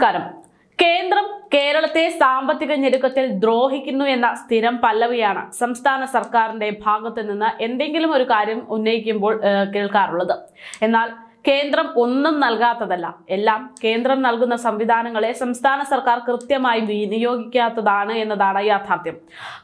നമസ്കാരം. കേന്ദ്രം കേരളത്തെ സാമ്പത്തിക ഞെരുക്കത്തിൽ ദ്രോഹിക്കുന്നു എന്ന സ്ഥിരം പല്ലവിയാണ് സംസ്ഥാന സർക്കാരിന്റെ ഭാഗത്ത് നിന്ന് എന്തെങ്കിലും ഒരു കാര്യം ഉന്നയിക്കുമ്പോൾ കേൾക്കാറുള്ളത്. എന്നാൽ കേന്ദ്രം ഒന്നും നൽകാത്തതല്ല. എല്ലാം കേന്ദ്രം നൽകുന്ന സംവിധാനങ്ങളെ സംസ്ഥാന സർക്കാർ കൃത്യമായി വിനിയോഗിക്കാത്തതാണ് എന്നതാണ് യാഥാർത്ഥ്യം.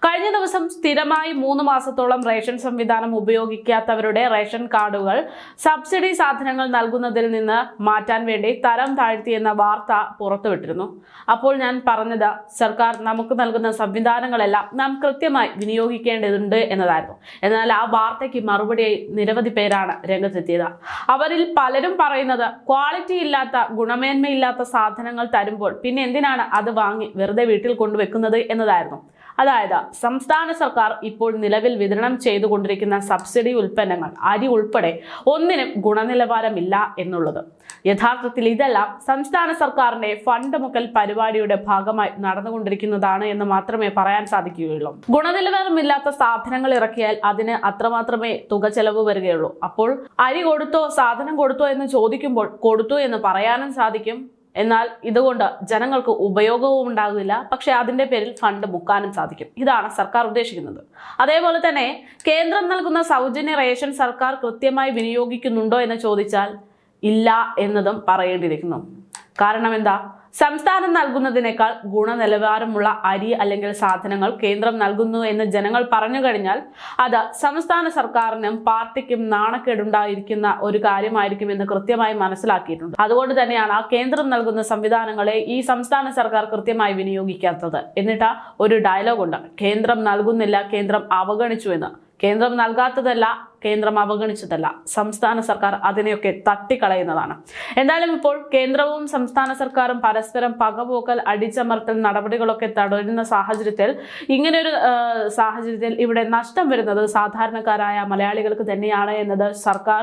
കഴിഞ്ഞ ദിവസം സ്ഥിരമായി മൂന്ന് മാസത്തോളം റേഷൻ സംവിധാനം ഉപയോഗിക്കാത്തവരുടെ റേഷൻ കാർഡുകൾ സബ്സിഡി സാധനങ്ങൾ നൽകുന്നതിൽ നിന്ന് മാറ്റാൻ വേണ്ടി തരം താഴ്ത്തിയെന്ന വാർത്ത പുറത്തുവിട്ടിരുന്നു. അപ്പോൾ ഞാൻ പറഞ്ഞത് സർക്കാർ നമുക്ക് നൽകുന്ന സംവിധാനങ്ങളെല്ലാം നാം കൃത്യമായി വിനിയോഗിക്കേണ്ടതുണ്ട് എന്നതായിരുന്നു. എന്നാൽ ആ വാർത്തയ്ക്ക് മറുപടിയായി നിരവധി പേരാണ് രംഗത്തെത്തിയത്. അവരിൽ പലരും പറയുന്നത് ക്വാളിറ്റി ഇല്ലാത്ത ഗുണമേന്മയില്ലാത്ത സാധനങ്ങൾ തരുമ്പോൾ പിന്നെ എന്തിനാണ് അത് വാങ്ങി വെറുതെ വീട്ടിൽ കൊണ്ടുവെക്കുന്നത് എന്നതായിരുന്നു. അതായത് സംസ്ഥാന സർക്കാർ ഇപ്പോൾ നിലവിൽ വിതരണം ചെയ്തുകൊണ്ടിരിക്കുന്ന സബ്സിഡി ഉൽപ്പന്നങ്ങൾ അരി ഉൾപ്പെടെ ഒന്നിനും ഗുണനിലവാരമില്ല എന്നുള്ളത്. യഥാർത്ഥത്തിൽ ഇതെല്ലാം സംസ്ഥാന സർക്കാരിന്റെ ഫണ്ട് മുക്കൽ പരിപാടിയുടെ ഭാഗമായി നടന്നുകൊണ്ടിരിക്കുന്നതാണ് എന്ന് മാത്രമേ പറയാൻ സാധിക്കുകയുള്ളൂ. ഗുണനിലവാരമില്ലാത്ത സാധനങ്ങൾ ഇറക്കിയാൽ അതിന് അത്രമാത്രമേ തുക ചെലവ് വരികയുള്ളൂ. അപ്പോൾ അരി കൊടുത്തോ സാധനം കൊടുത്തോ എന്ന് ചോദിക്കുമ്പോൾ കൊടുത്തു എന്ന് പറയാനും സാധിക്കും. എന്നാൽ ഇതുകൊണ്ട് ജനങ്ങൾക്ക് ഉപയോഗവും ഉണ്ടാകില്ല. പക്ഷെ അതിന്റെ പേരിൽ ഫണ്ട് മുക്കാനും സാധിക്കും. ഇതാണ് സർക്കാർ ഉദ്ദേശിക്കുന്നത്. അതേപോലെ തന്നെ കേന്ദ്രം നൽകുന്ന സൗജന്യ റേഷൻ സർക്കാർ കൃത്യമായി വിനിയോഗിക്കുന്നുണ്ടോ എന്ന് ചോദിച്ചാൽ ഇല്ല എന്നതും പറയേണ്ടിയിരിക്കുന്നു. കാരണം എന്താ? സംസ്ഥാനം നൽകുന്നതിനേക്കാൾ ഗുണനിലവാരമുള്ള അരി അല്ലെങ്കിൽ സാധനങ്ങൾ കേന്ദ്രം നൽകുന്നു എന്ന് ജനങ്ങൾ പറഞ്ഞു കഴിഞ്ഞാൽ അത് സംസ്ഥാന സർക്കാരിനും പാർട്ടിക്കും നാണക്കേടുണ്ടായിരിക്കുന്ന ഒരു കാര്യമായിരിക്കും എന്ന് കൃത്യമായി മനസ്സിലാക്കിയിട്ടുണ്ട്. അതുകൊണ്ട് തന്നെയാണ് ആ കേന്ദ്രം നൽകുന്ന സംവിധാനങ്ങളെ ഈ സംസ്ഥാന സർക്കാർ കൃത്യമായി വിനിയോഗിക്കാത്തത്. എന്നിട്ട് ഒരു ഡയലോഗ് ഉണ്ട്. കേന്ദ്രം നൽകുന്നില്ല കേന്ദ്രം അവഗണിച്ചു എന്ന്. കേന്ദ്രം നൽകാത്തതല്ല കേന്ദ്രം അവഗണിച്ചതല്ല. സംസ്ഥാന സർക്കാർ അതിനെയൊക്കെ തട്ടിക്കളയുന്നതാണ്. എന്തായാലും ഇപ്പോൾ കേന്ദ്രവും സംസ്ഥാന സർക്കാരും പരസ്പരം പകപോക്കൽ അടിച്ചമർത്തൽ നടപടികളൊക്കെ തടയുന്ന സാഹചര്യത്തിൽ ഇങ്ങനെയൊരു സാഹചര്യത്തിൽ ഇവിടെ നഷ്ടം വരുന്നത് സാധാരണക്കാരായ മലയാളികൾക്ക് തന്നെയാണ് എന്നത് സർക്കാർ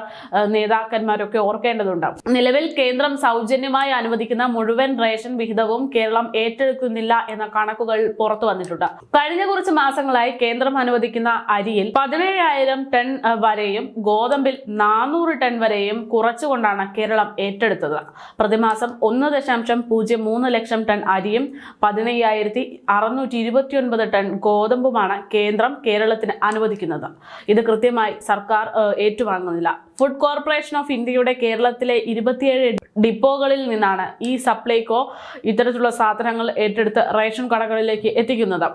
നേതാക്കന്മാരൊക്കെ ഓർക്കേണ്ടതുണ്ട്. നിലവിൽ കേന്ദ്രം സൗജന്യമായി അനുവദിക്കുന്ന മുഴുവൻ റേഷൻ വിഹിതവും കേരളം ഏറ്റെടുക്കുന്നില്ല എന്ന കണക്കുകൾ പുറത്തു വന്നിട്ടുണ്ട്. കഴിഞ്ഞ കുറച്ച് മാസങ്ങളായി കേന്ദ്രം അനുവദിക്കുന്ന അരിയിൽ പതിനേഴായിരം ടൺ വരെയും ഗോതമ്പിൽ നാനൂറ് ടൺ വരെയും കുറച്ചുകൊണ്ടാണ് കേരളം ഏറ്റെടുത്തത്. പ്രതിമാസം ഒന്ന് ദശാംശം പൂജ്യം മൂന്ന് ലക്ഷം ടൺ അരിയും പതിനയ്യായിരത്തി അറുന്നൂറ്റി ഇരുപത്തിയൊൻപത് ടൺ ഗോതമ്പുമാണ് കേന്ദ്രം കേരളത്തിന് അനുവദിക്കുന്നത്. ഇത് കൃത്യമായി സർക്കാർ ഏറ്റുവാങ്ങുന്നില്ല. ഫുഡ് കോർപ്പറേഷൻ ഓഫ് ഇന്ത്യയുടെ കേരളത്തിലെ ഇരുപത്തിയേഴ് ഡിപ്പോകളിൽ നിന്നാണ് ഈ സപ്ലൈകോ ഇത്തരത്തിലുള്ള സാധനങ്ങൾ ഏറ്റെടുത്ത് റേഷൻ കടകളിലേക്ക് എത്തിക്കുന്നത്.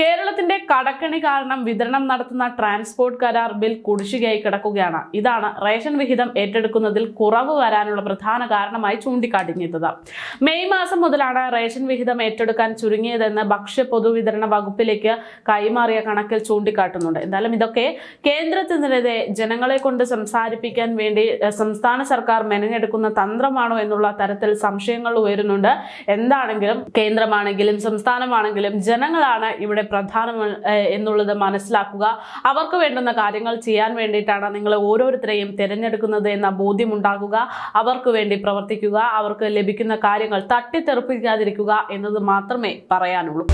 കേരളത്തിന്റെ കടക്കണി കാരണം വിതരണം നടത്തുന്ന ട്രാൻസ്പോർട്ട് കരാർ ബിൽ കുടിശ്ശികയായി കിടക്കുകയാണ്. ഇതാണ് റേഷൻ വിഹിതം ഏറ്റെടുക്കുന്നതിൽ കുറവ് വരാനുള്ള പ്രധാന കാരണമായി ചൂണ്ടിക്കാട്ടിഞ്ഞത് മെയ് മാസം മുതലാണ് റേഷൻ വിഹിതം ഏറ്റെടുക്കാൻ ചുരുങ്ങിയതെന്ന് ഭക്ഷ്യ പൊതുവിതരണ വകുപ്പിലേക്ക് കൈമാറിയ കണക്കിൽ ചൂണ്ടിക്കാട്ടുന്നുണ്ട്. എന്തായാലും ഇതൊക്കെ കേന്ദ്രത്തിനെതിരെ ജനങ്ങളെ കൊണ്ട് സംസാരിപ്പിക്കാൻ വേണ്ടി സംസ്ഥാന സർക്കാർ മെനഞ്ഞെടുക്കുന്ന തന്ത്രമാണോ എന്നുള്ള തരത്തിൽ സംശയങ്ങൾ ഉയരുന്നുണ്ട്. എന്താണെങ്കിലും കേന്ദ്രമാണെങ്കിലും സംസ്ഥാനമാണെങ്കിലും ജനങ്ങളാണ് ഇവിടെ പ്രധാനം എന്നുള്ളത് മനസ്സിലാക്കുക. അവർക്ക് വേണ്ടുന്ന കാര്യങ്ങൾ ചെയ്യാൻ വേണ്ടിയിട്ടാണ് നിങ്ങൾ ഓരോരുത്തരെയും തിരഞ്ഞെടുക്കുന്നത് എന്ന ബോധ്യമുണ്ടാകുക. അവർക്ക് വേണ്ടി പ്രവർത്തിക്കുക അവർക്ക് ലഭിക്കുന്ന കാര്യങ്ങൾ തട്ടിത്തെറിപ്പിക്കാതിരിക്കുക എന്നത് മാത്രമേ പറയാനുള്ളൂ.